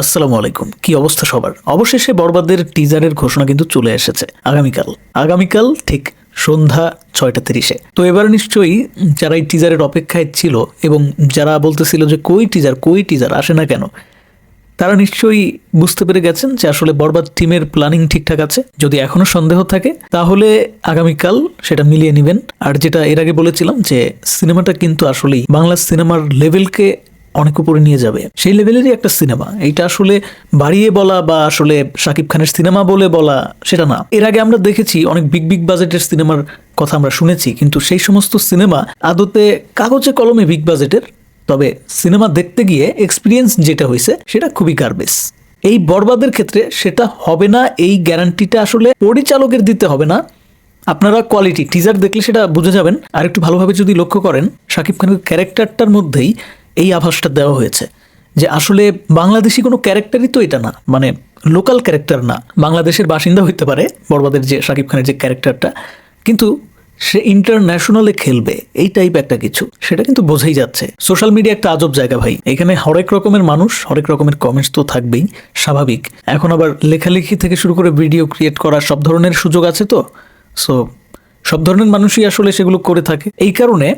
আসসালামু আলাইকুম। কি অবস্থা সবার? অবশেষে বরবাদের টিজারের ঘোষণা কিন্তু চলে এসেছে আগামীকাল। আগামীকাল ঠিক সন্ধ্যা ছয়টা তিরিশে। তো এবার নিশ্চয়ই যারা এই টিজারের অপেক্ষায় ছিল এবং যারা বলতেছিল যে কই টিজার কই টিজার আসে না কেন, তারা নিশ্চয়ই বুঝতে পেরে গেছেন যে আসলে বরবাদ টিমের প্ল্যানিং ঠিকঠাক আছে। যদি এখনও সন্দেহ থাকে, তাহলে আগামীকাল সেটা মিলিয়ে নেবেন। আর যেটা এর আগে বলেছিলাম যে সিনেমাটা কিন্তু আসলেই বাংলা সিনেমার লেভেলকে অনেক উপরে নিয়ে যাবে। সেই লেভেলেরই একটা সিনেমা। এইটা আসলে বাড়িয়ে বলা বা আসলে শাকিব খানের সিনেমা বলে বলা সেটা না। এর আগে আমরা দেখেছি অনেক বিগ বিগ বাজেটের সিনেমার কথা আমরা শুনেছি, কিন্তু সেই সমস্ত সিনেমা আদতে কাগজে কলমে বিগ বাজেটের। তবে সিনেমা দেখতে গিয়ে এক্সপিরিয়েন্স যেটা হয়েছে সেটা খুবই গার্বেজ এই বরবাদের ক্ষেত্রে সেটা হবে না, এই গ্যারান্টিটা আসলে পরিচালকের দিতে হবে না। আপনারা কোয়ালিটি টিজার দেখলে সেটা বুঝে যাবেন। আর একটু ভালোভাবে যদি লক্ষ্য করেন, শাকিব খানের ক্যারেক্টারটার মধ্যেই এই আভাসটা দেওয়া হয়েছে যে আসলে বাংলাদেশি কোনো ক্যারেক্টারই তো এটা না মানে লোকাল ক্যারেক্টার না। বাংলাদেশের বাসিন্দা হইতে পারে বরবাদের যে শাকিব খানের যে ক্যারেক্টারটা, কিন্তু সে ইন্টারন্যাশনালে খেলবে, এই টাইপ একটা কিছু, সেটা কিন্তু বোঝাই যাচ্ছে। সোশ্যাল মিডিয়া একটা আজব জায়গা ভাই, এখানে হরেক রকমের মানুষ, হরেক রকমের কমেন্টস তো থাকবেই, স্বাভাবিক। এখন আবার লেখালেখি থেকে শুরু করে ভিডিও ক্রিয়েট করা সব ধরনের সুযোগ আছে তো সো সব ধরনের মানুষই আসলে সেগুলো করে থাকে। এই কারণে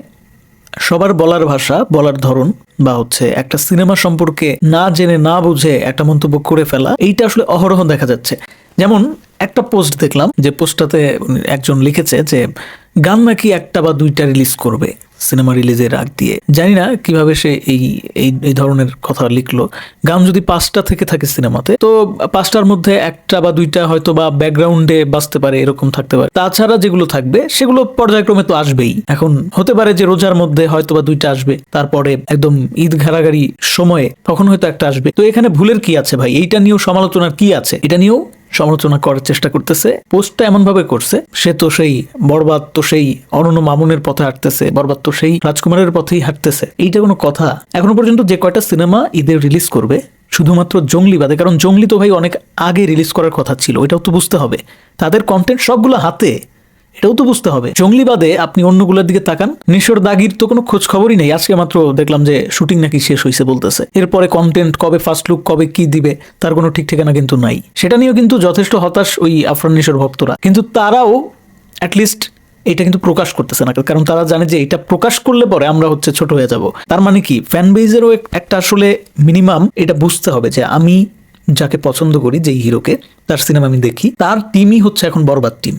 সবার বলার ভাষা, বলার ধরন বা হচ্ছে একটা সিনেমা সম্পর্কে না জেনে, না বুঝে একটা মন্তব্য করে ফেলা, এইটা আসলে অহরহ দেখা যাচ্ছে। যেমন একটা পোস্ট দেখলাম যে পোস্টটাতে একজন লিখেছে যে গান নাকি একটা বা দুইটা রিলিজ করবে সিনেমা রিলিজের আগ দিয়ে? জানি না কীভাবে সে এই এই ধরনের কথা লিখলো। গান যদি পাঁচটা থেকে থাকে সিনেমাতে তো পাঁচটার মধ্যে একটা বা দুইটা হয়তো বা ব্যাকগ্রাউন্ডে বাঁচতে পারে, এরকম থাকতে পারে। তাছাড়া যেগুলো থাকবে, সেগুলো পর্যায়ক্রমে তো আসবেই। এখন হতে পারে যে রোজার মধ্যে হয়তো বা দুইটা আসবে, তারপরে একদম ঈদ ঘাড়াঘাড়ি সময়ে তখন হয়তো একটা আসবে। তো এখানে ভুলের কি আছে ভাই? এইটা নিয়েও সমালোচনার কি আছে? এটা নিয়েও সমালোচনা করার চেষ্টা করতেছে। পোস্টটা এমন ভাবে করছে, সে তো সেই বরবাদ তো সেই অনন্য মামুনের পথে হাঁটতেছে, বরবাদ তো সেই রাজকুমারের পথেই হাঁটতেছে। এইটা কোনো কথা। এখনও পর্যন্ত যে কয়টা সিনেমা ঈদের রিলিজ করবে, শুধুমাত্র জঙ্গলি বাদে, কারণ জঙ্গলি তো ভাই অনেক আগে রিলিজ করার কথা ছিল এটাও তো বুঝতে হবে। তাদের কন্টেন্ট সবগুলো হাতে। এটাও তো বুঝতে হবে। জঙ্গলি বাদে আপনি অন্যগুলোর দিকে তাকান। নিশোর দাগির তো কোনো খোঁজ খবরই নেই। আজকে মাত্র দেখলাম যে শুটিং নাকি শেষ হয়েছে বলতেছে। এরপরে কন্টেন্ট কবে ফার্স্ট লুক কবে কি দিবে, তার কোনো ঠিক ঠিকানা কিন্তু নাই। সেটা নিয়েও কিন্তু যথেষ্ট হতাশ ওই আফরান নিশোর ভক্তরা। কিন্তু তারাও অ্যাটলিস্ট এটা কিন্তু প্রকাশ করতেছে না। কারণ তারা জানে যে এটা প্রকাশ করলে পরে আমরা হচ্ছে ছোট হয়ে যাব। তার মানে কি? ফ্যান বেজেরও একটা আসলে মিনিমাম এটা বুঝতে হবে যে আমি যাকে পছন্দ করি, যেই হিরোকে, তার সিনেমা আমি দেখি। তার টিমই হচ্ছে এখন বরবাদ টিম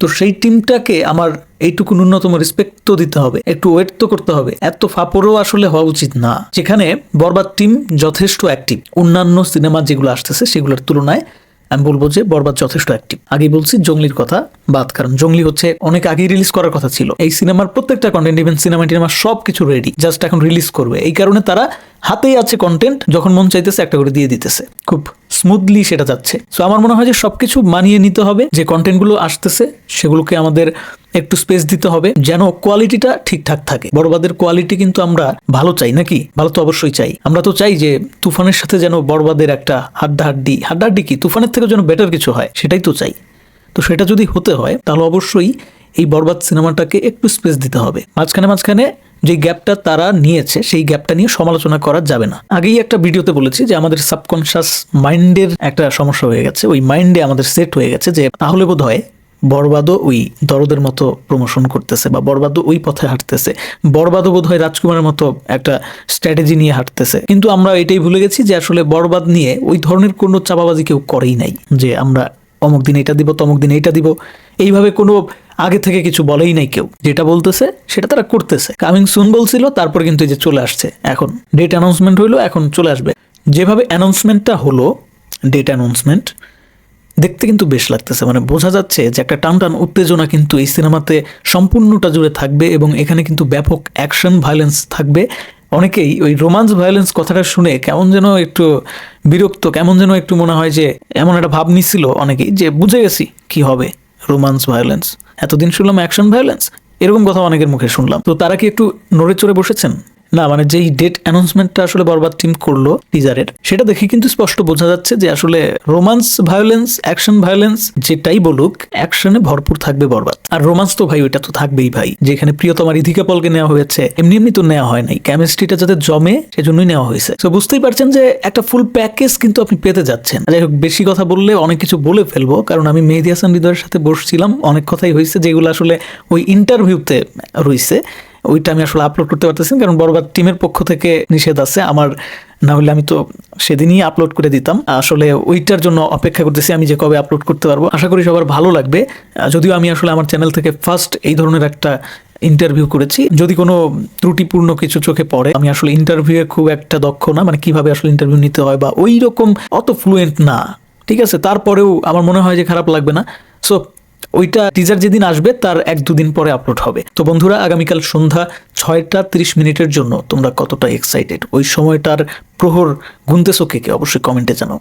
তো সেই টিমটাকে আমার এইটুকু ন্যূনতম রেসপেক্ট তো দিতে হবে। একটু ওয়েট তো করতে হবে। এত ফাপরও আসলে হওয়া উচিত না। যেখানে বরবাদ টিম যথেষ্ট অ্যাক্টিভ অন্যান্য সিনেমা যেগুলো আসতেছে সেগুলোর তুলনায় আমি বলব যে বরবাদ যথেষ্ট অ্যাক্টিভ আগেই বলছি জঙ্গলির কথা বাদ, কারণ জঙ্গলি হচ্ছে অনেক আগেই রিলিজ করার কথা ছিল। এই সিনেমার প্রত্যেকটা কন্টেন্ট ইভেন সিনেমা টিনেমা সব কিছু রেডি জাস্ট এখন রিলিজ করবে। এই কারণে তারা হাতেই আছে কন্টেন্ট যখন মন চাইতেছে একটা করে দিয়ে দিতেছে। খুব স্মুথলি সেটা যাচ্ছে। সো আমার মনে হয় যে সব কিছু মানিয়ে নিতে হবে, যে কন্টেন্টগুলো আসতেছে, সেগুলোকে আমাদের একটু স্পেস দিতে হবে, যেন কোয়ালিটিটা ঠিকঠাক থাকে। বড়বাদের কোয়ালিটি কিন্তু আমরা ভালো চাই নাকি? ভালো তো অবশ্যই চাই। আমরা তো চাই যে তুফানের সাথে যেন বড়বাদের একটা হাড্ডাহাড্ডি হাড্ডাহাড্ডি কি? তুফানের থেকে যেন বেটার কিছু হয়, সেটাই তো চাই। তো সেটা যদি হতে হয়, তাহলে অবশ্যই এই বরবাদ সিনেমাটাকে একটু স্পেস দিতে হবে। মাঝখানে মাঝখানে যে গ্যাপটা তারা নিয়েছে, সেই গ্যাপটা নিয়ে সমালোচনা করা যাবে না। আগেই একটা ভিডিওতে বলেছি যে আমাদের সাবকনশাস মাইন্ডের একটা সমস্যা হয়ে গেছে। ওই মাইন্ডে আমাদের সেট হয়ে গেছে যে তাহলে বোধ হয় বরবাদও ওই দরদের মতো প্রমোশন করতেছে বা বরবাদও ওই পথে হাঁটতেছে। বরবাদও বোধ হয় রাজকুমারের মতো একটা স্ট্র্যাটেজি নিয়ে হাঁটতেছে। কিন্তু আমরা এটাই ভুলে গেছি যে আসলে বরবাদ নিয়ে ওই ধরনের কোনো চাপাবাজি কেউ করেই নাই। যে আমরা অমুক দিন এটা দিব, তমুক দিন এইটা দিব। এইভাবে কোনো আগে থেকে কিছু বলেই নাই কেউ। যেটা বলতেছে, সেটা তারা করতেছে। কামিং সুন বলছিল, তারপর কিন্তু এই যে চলে আসছে। এখন ডেট অ্যানাউন্সমেন্ট হইল, এখন চলে আসবে। যেভাবে অ্যানাউন্সমেন্টটা হলো ডেট অ্যানাউন্সমেন্ট দেখতে কিন্তু বেশ লাগতেছে। মানে বোঝা যাচ্ছে যে একটা টান টান উত্তেজনা কিন্তু এই সিনেমাতে সম্পূর্ণটা জুড়ে থাকবে এবং এখানে কিন্তু ব্যাপক অ্যাকশন ভায়োলেন্স থাকবে। অনেকেই ওই রোমান্স ভায়োলেন্স কথাটা শুনে কেমন যেন একটু বিরক্ত, কেমন যেন একটু মনে হয় যে এমন একটা ভাব নিছিল অনেকেই, যে বুঝে গেছি কি হবে রোমান্স ভায়োলেন্স এতদিন শুনলাম অ্যাকশন ভায়োলেন্স এরকম কথা অনেকের মুখে শুনলাম। তো তারা কি একটু নড়ে চড়ে বসেছেন? না মানে যেই ডেট অ্যানাউন্সমেন্টটা আসলে বরবাদ টিম করল টিজারের সেটা দেখে কিন্তু স্পষ্ট বোঝা যাচ্ছে যে আসলে রোমান্স ভায়োলেন্স অ্যাকশন ভায়োলেন্স যেটাই বলুক অ্যাকশনে ভরপুর থাকবে বরবাদ। আর রোমান্স তো ভাই, ওইটা তো থাকবেই ভাই। যেখানে প্রিয়তমার ইধিকা পলকে নেওয়া হয়েছে, এমনি এমনি তো নেওয়া হয় নাই। কেমিস্ট্রিটা যাতে জমে, সেজন্যই নেওয়া হয়েছে। তো বুঝতেই পারছেন যে একটা ফুল প্যাকেজ কিন্তু আপনি পেতে যাচ্ছেন। যাই হোক, বেশি কথা বললে অনেক কিছু বলে ফেলব, কারণ আমি মেহেদি হাসান হৃদয়ের সাথে বসছিলাম। অনেক কথাই হয়েছে যেগুলো আসলে ওই ইন্টারভিউতে রয়েছে ওইটা আমি আসলে আপলোড করতে পারতেছি কারণ বরবাদ টিমের পক্ষ থেকে নিষেধ আছে। আমার না হলে আমি তো সেদিনই আপলোড করে দিতাম। আসলে ওইটার জন্য অপেক্ষা করতেছি আমি যে কবে আপলোড করতে পারব। আশা করি সবার ভালো লাগবে। যদিও আমি আসলে আমার চ্যানেল থেকে ফার্স্ট এই ধরনের একটা ইন্টারভিউ করেছি। যদি কোনো ত্রুটিপূর্ণ কিছু চোখে পড়ে, আমি আসলে ইন্টারভিউয়ে খুব একটা দক্ষ না মানে কীভাবে আসলে ইন্টারভিউ নিতে হয় বা ওই রকম অত ফ্লুয়েন্ট না। ঠিক আছে? তারপরেও আমার মনে হয় যে খারাপ লাগবে না। সো ওইটা টিজার যেদিন আসবে, তার এক দুদিন পরে আপলোড হবে। তো বন্ধুরা, আগামীকাল সন্ধ্যা ছয়টা ত্রিশ মিনিটের জন্য তোমরা কতটা এক্সাইটেড ওই সময়টার প্রহর গুনতেছো কে কে? অবশ্যই কমেন্টে জানাও।